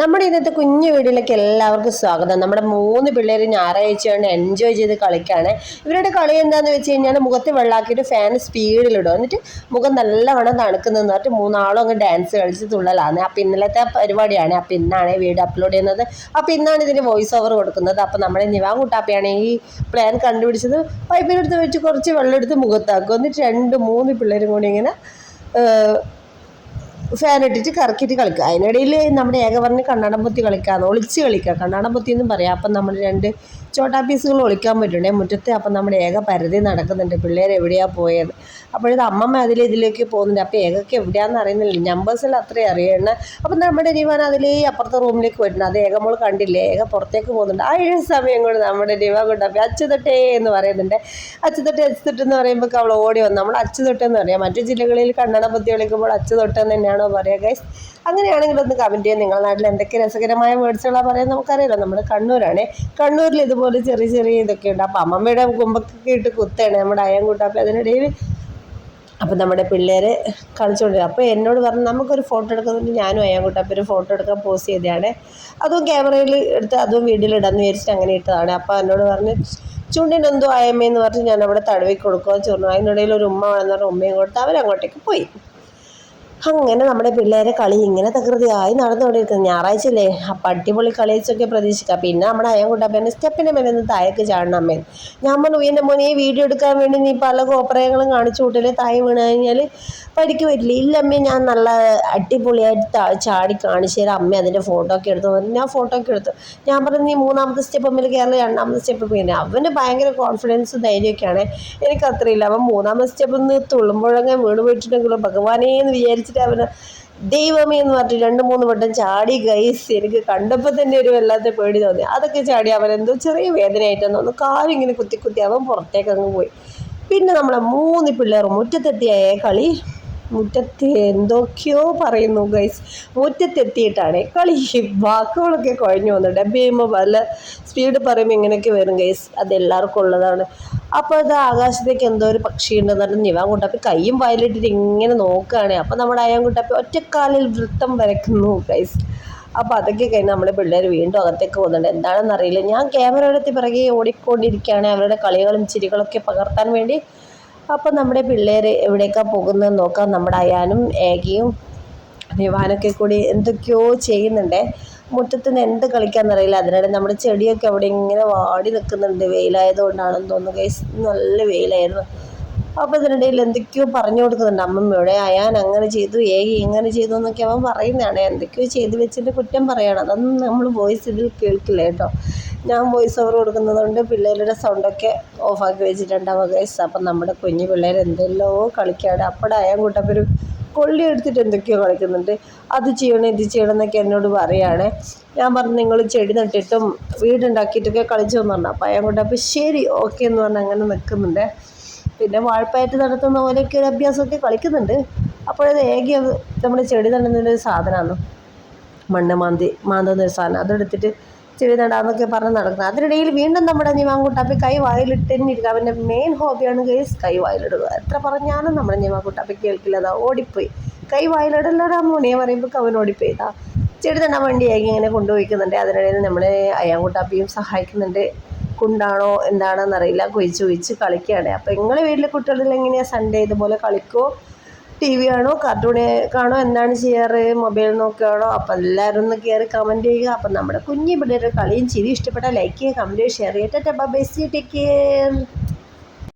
നമ്മുടെ ഇന്നത്തെ കുഞ്ഞു വീടിലേക്ക് എല്ലാവർക്കും സ്വാഗതം. നമ്മുടെ മൂന്ന് പിള്ളേർ ഞായറാഴ്ചയാണ് എൻജോയ് ചെയ്ത് കളിക്കുകയാണ് ഇവരുടെ കളി എന്താന്ന് വെച്ച് കഴിഞ്ഞാൽ മുഖത്ത് വെള്ളാക്കിയിട്ട് ഫാൻ സ്പീഡിലിടും എന്നിട്ട് മുഖം നല്ലവണ്ണം തണുക്കുന്നതെന്ന് പറഞ്ഞിട്ട് മൂന്നാളും അങ്ങ് ഡാൻസ് കളിച്ച് തുള്ളലാണ്. അപ്പം ഇന്നലത്തെ പരിപാടിയാണ്. അപ്പം ഇന്നാണ് വീഡിയോ അപ്ലോഡ് ചെയ്യുന്നത്. അപ്പം ഇന്നാണ് ഇതിന് വോയിസ് ഓവർ കൊടുക്കുന്നത്. അപ്പം നമ്മുടെ നിവാൻ കുട്ടാപ്പിയാണ് ഈ പ്ലാൻ കണ്ടുപിടിച്ചത്. പൈപ്പിനെടുത്ത് വെച്ച് കുറച്ച് വെള്ളം എടുത്ത് മുഖത്താക്കും. എന്നിട്ട് രണ്ട് മൂന്ന് പിള്ളേരും കൂടി ഇങ്ങനെ ഫാൻ ഇട്ടിട്ട് കറക്കിയിട്ട് കളിക്കുക. അതിനിടയിൽ നമ്മുടെ ഏകവർണ കണ്ണാടം പൊത്തി കളിക്കാന്ന് ഒളിച്ച് കളിക്കുക. കണ്ണാടം പൊത്തി പറയാം. അപ്പം നമ്മൾ രണ്ട് ചോട്ടാ പീസുകൾ ഒളിക്കാൻ പറ്റുണ്ടേ മുറ്റത്ത് അപ്പം നമ്മുടെ ഏക പരിധി നടക്കുന്നുണ്ട്. പിള്ളേർ എവിടെയാണ് പോയത്? അപ്പോഴത് അമ്മമ്മ അതിൽ ഇതിലേക്ക് പോകുന്നുണ്ട്. അപ്പോൾ ഏകക്ക് എവിടെയാണെന്ന് അറിയുന്നില്ല. നമ്പേഴ്സിൽ അത്രയും അറിയണം അപ്പം നമ്മുടെ രീവാൻ അതിലേ അപ്പുറത്തെ റൂമിലേക്ക് വരുന്നത് അത് ഏക മോൾ കണ്ടില്ലേ? ഏക പുറത്തേക്ക് പോകുന്നുണ്ട്. ആ ഏഴ് സമയം കൊണ്ട് നമ്മുടെ ദിവാൻ കൊണ്ടപ്പോൾ അച്ചുതൊട്ടേ എന്ന് പറയുന്നുണ്ട്. അച്ചുതൊട്ട് അച്ചുതൊട്ട് എന്ന് പറയുമ്പോൾ അവൾ ഓടി വന്നു. നമ്മൾ അച്ചുതൊട്ടെന്ന് പറയാം. മറ്റു ജില്ലകളിൽ കണ്ണട പൊത്തി കളിക്കുമ്പോൾ അച്ചുതൊട്ട് എന്ന് തന്നെയാണോ പറയുക ഗൈസ് അങ്ങനെയാണെങ്കിൽ ഒന്ന് കമന്റ് ചെയ്യാം. നിങ്ങളുടെ നാട്ടിൽ എന്തൊക്കെ രസകരമായ വേർഡ്സുകളാണ് പറയുന്നത് നമുക്കറിയാലോ. നമ്മൾ കണ്ണൂരാണേ. കണ്ണൂരിൽ ഇതുപോലെ ചെറിയ ചെറിയ ഇതൊക്കെ ഉണ്ട്. അപ്പോൾ അമ്മമ്മയുടെ കുമ്പൊക്കെ ഇട്ട് കുത്താണ് നമ്മുടെ അയ്യൻകുട്ട അപ്പോൾ അതിനിടയിൽ. അപ്പം നമ്മുടെ പിള്ളേർ കളിച്ചുകൊണ്ടിരിക്കും. അപ്പോൾ എന്നോട് പറഞ്ഞു നമുക്കൊരു ഫോട്ടോ എടുക്കുന്നുണ്ട് ഞാനും അയ്യാങ്കുട്ടപ്പം ഒരു ഫോട്ടോ എടുക്കാൻ പോസ്റ്റ് ചെയ്തതാണ്. അതും ക്യാമറയിൽ എടുത്ത് അതും വീഡിയോയിൽ ഇടാന്ന് വിചാരിച്ചിട്ട് അങ്ങനെ ഇട്ടതാണ്. അപ്പോൾ എന്നോട് പറഞ്ഞ് ചുണ്ടിനെന്തോ ആയമ്മയെന്ന് പറഞ്ഞ് ഞാൻ അവിടെ തടവി കൊടുക്കുക ചൊന്നു അതിനിടയിൽ ഒരു ഉമ്മ വേണമെന്ന് പറഞ്ഞ ഉമ്മയും കൊടുത്ത് അവരങ്ങോട്ടേക്ക് പോയി. അങ്ങനെ നമ്മുടെ പിള്ളേരെ കളി ഇങ്ങനെ തകൃതിയായി നടന്നുകൊണ്ടിരിക്കുന്നത് ഞായറാഴ്ച അല്ലേ അപ്പം അടിപൊളി കളിച്ചൊക്കെ പ്രതീക്ഷിക്കാം. പിന്നെ നമ്മുടെ അയ്യൻകുട്ടപ്പനെ സ്റ്റെപ്പിന്റെ മേലെ നിന്ന് താഴേക്ക് ചാടണം അമ്മേ. ഞാൻ പറഞ്ഞു എന്റെ മോനെ ഈ വീഡിയോ എടുക്കാൻ വേണ്ടി നീ പല കോപ്രയങ്ങളും കാണിച്ചു കൂട്ടില്ലേ താഴെ വീണ് കഴിഞ്ഞാൽ പരിക്ക് വരില്ല ഇല്ല അമ്മേ ഞാൻ നല്ല അടിപൊളിയായിട്ട് ചാടി കാണിച്ചു തരാം. അമ്മ അതിന്റെ ഫോട്ടോ ഒക്കെ എടുത്തു. ഞാൻ ഫോട്ടോ ഒക്കെ എടുത്തു. ഞാൻ പറഞ്ഞു നീ മൂന്നാമത്തെ സ്റ്റെപ്പ് അമ്മയിൽ കയറില്ല രണ്ടാമത്തെ സ്റ്റെപ്പ് പിന്നെ അവന് ഭയങ്കര കോൺഫിഡൻസ് ധൈര്യമൊക്കെയാണ് എനിക്ക് അത്രയില്ല അവൻ മൂന്നാമത്തെ സ്റ്റെപ്പ് നിന്ന് തുള്ളുമ്പോഴങ്ങനെ വീണ് പോയിട്ടുണ്ടെങ്കിലും ഭഗവാനേ എന്ന് വിചാരിച്ചിട്ട് അവന് ദൈവമേ എന്ന് പറഞ്ഞിട്ട് രണ്ട് മൂന്ന് വട്ടം ചാടി ഗൈസ് എനിക്ക് കണ്ടപ്പോൾ തന്നെ ഒരു വല്ലാത്ത പേടി തോന്നി. അതൊക്കെ ചാടി അവൻ എന്തോ ചെറിയ വേദനയായിട്ടെന്ന് തോന്നുന്നു. കാലിങ്ങനെ കുത്തി കുത്തി അവൻ പുറത്തേക്ക് അങ്ങ് പോയി. പിന്നെ നമ്മളെ മൂന്ന് പിള്ളേർ മുറ്റത്തെത്തിയായ കളി മുറ്റത്ത് എന്തൊക്കെയോ പറയുന്നു ഗൈസ് മുറ്റത്തെത്തിയിട്ടാണ് കളി. വാക്കുകളൊക്കെ കുഴഞ്ഞു വന്നു ഡബ് ചെയ്യുമ്പോൾ പല സ്പീഡ് പറയുമ്പോൾ ഇങ്ങനെയൊക്കെ വരും ഗൈസ് അത് എല്ലാവർക്കും ഉള്ളതാണ്. അപ്പോൾ ഇത് ആകാശത്തേക്ക് എന്തോ ഒരു പക്ഷി ഉണ്ടെന്ന് പറഞ്ഞ് നിവാൻ കുട്ടപ്പി കയ്യും വായിലിട്ടിട്ട് ഇങ്ങനെ നോക്കുകയാണ്. അപ്പോൾ നമ്മുടെ അയ്യാൻ കുട്ടപ്പി ഒറ്റക്കാലിൽ വൃത്തം വരയ്ക്കുന്നു ഗൈസ് അപ്പോൾ അതൊക്കെ കഴിഞ്ഞ് നമ്മുടെ പിള്ളേർ വീണ്ടും അകത്തേക്ക് പോകുന്നുണ്ട്. എന്താണെന്ന് അറിയില്ല. ഞാൻ ക്യാമറ എടുത്ത് പിറകെ ഓടിക്കൊണ്ടിരിക്കുകയാണ്. അവരുടെ കളികളും ചിരികളൊക്കെ പകർത്താൻ വേണ്ടി. അപ്പോൾ നമ്മുടെ പിള്ളേർ എവിടേക്കാ പോകുന്നത് നോക്കാം. നമ്മുടെ അയാനും ഏകയും വിവാനൊക്കെ കൂടി എന്തൊക്കെയോ ചെയ്യുന്നുണ്ട്. മുറ്റത്ത് നിന്ന് എന്ത് കളിക്കാന്നറിയില്ല. അതിനിടെ നമ്മുടെ ചെടിയൊക്കെ അവിടെ ഇങ്ങനെ വാടി നിൽക്കുന്നുണ്ട് വെയിലായതുകൊണ്ടാണെന്ന് തോന്നുന്നു ഗൈസ് നല്ല വെയിലായിരുന്നു. അപ്പോൾ ഇതിനിടയിൽ എന്തൊക്കെയോ പറഞ്ഞു കൊടുക്കുന്നുണ്ട്. അമ്മമ്മയോടെ അയാൻ അങ്ങനെ ചെയ്തു ഏകി ഇങ്ങനെ ചെയ്തു എന്നൊക്കെ അവൻ പറയുന്നതാണ്. എന്തൊക്കെയോ ചെയ്തു വെച്ചിട്ട് കുറ്റം പറയണം. അതൊന്നും നമ്മൾ വോയിസ് ഇതിൽ കേൾക്കില്ല കേട്ടോ. ഞാൻ വോയിസ് ഓവർ കൊടുക്കുന്നതുകൊണ്ട് പിള്ളേരുടെ സൗണ്ടൊക്കെ ഓഫാക്കി വെച്ചിട്ടുണ്ടാവുക ഗൈസ് അപ്പം നമ്മുടെ കുഞ്ഞു പിള്ളേർ എന്തെല്ലോ കളിക്കാണ്. അപ്പോഴെ അയാൻ കൂട്ടപ്പൊരു കൊള്ളി എടുത്തിട്ട് എന്തൊക്കെയോ കളിക്കുന്നുണ്ട്. അത് ചെയ്യണം ഇത് ചെയ്യണം എന്നൊക്കെ എന്നോട് പറയുകയാണ് ഞാൻ പറഞ്ഞു നിങ്ങൾ ചെടി നട്ടിട്ടും വീടുണ്ടാക്കിയിട്ടൊക്കെ കളിച്ചു എന്ന് പറഞ്ഞു. അപ്പം കൊണ്ട് അപ്പോൾ ശരി ഓക്കെ എന്ന് പറഞ്ഞ് അങ്ങനെ നിൽക്കുന്നുണ്ട്. പിന്നെ വാഴപ്പയറ്റ് നടത്തുന്ന പോലെയൊക്കെ ഒരു അഭ്യാസമൊക്കെ കളിക്കുന്നുണ്ട്. അപ്പോഴത് ഏകി നമ്മുടെ ചെടി നടുന്നൊരു സാധനമാണ്. മണ്ണ് മാന്തി മാന്തുന്ന ഒരു സാധനം. അതെടുത്തിട്ട് ചെടി നടാന്നൊക്കെ പറഞ്ഞ് നടക്കുന്നത്. അതിനിടയിൽ വീണ്ടും നമ്മുടെ ഞിമാങ്കുട്ടാപ്പി കൈ വായിലിട്ട് തന്നെ ഇരിക്കുക അവന്റെ മെയിൻ ഹോബിയാണ് ഗൈസ് കൈ വായിലിടുക. എത്ര പറഞ്ഞാലും നമ്മുടെ ഞിമാങ്കുട്ടാപ്പി കേൾക്കില്ല. അതാ ഓടിപ്പോയി. കൈ വായിലിടല്ലടാ മോനെ പറയുമ്പോൾ അവൻ ഓടിപ്പോയി. ഇതാ ചെടി നടാൻ വേണ്ടിയായി ഇങ്ങനെ കൊണ്ടുപോയിക്കുന്നുണ്ട്. അതിനിടയിൽ നമ്മളെ അയ്യാങ്കുട്ടാപ്പിയും സഹായിക്കുന്നുണ്ട്. കുണ്ടാണോ എന്താണോ എന്നറിയില്ല കുഴിച്ച് കുഴിച്ച് കളിക്കുകയാണ്. അപ്പോൾ നിങ്ങളെ വീട്ടിലെ കുട്ടികളിൽ എങ്ങനെയാണ് സൺഡേ ഇതുപോലെ കളിക്കുമോ ടി വി ആണോ കാർട്ടൂൺ കാണോ എന്താണ് ചെയ്യാറ് മൊബൈൽ നോക്കുകയാണോ അപ്പോൾ എല്ലാവരും ഒന്ന് കയറി കമന്റ് ചെയ്യുക. അപ്പം നമ്മുടെ കുഞ്ഞു പിള്ളേരുടെ കളിയും ചിരി ഇഷ്ടപ്പെട്ടാൽ ലൈക്ക് ചെയ്യുക കമന്റ് ചെയ്യുക ഷെയർ ചെയ്തിട്ട് ബൈ സി ടേക്ക് കെയർ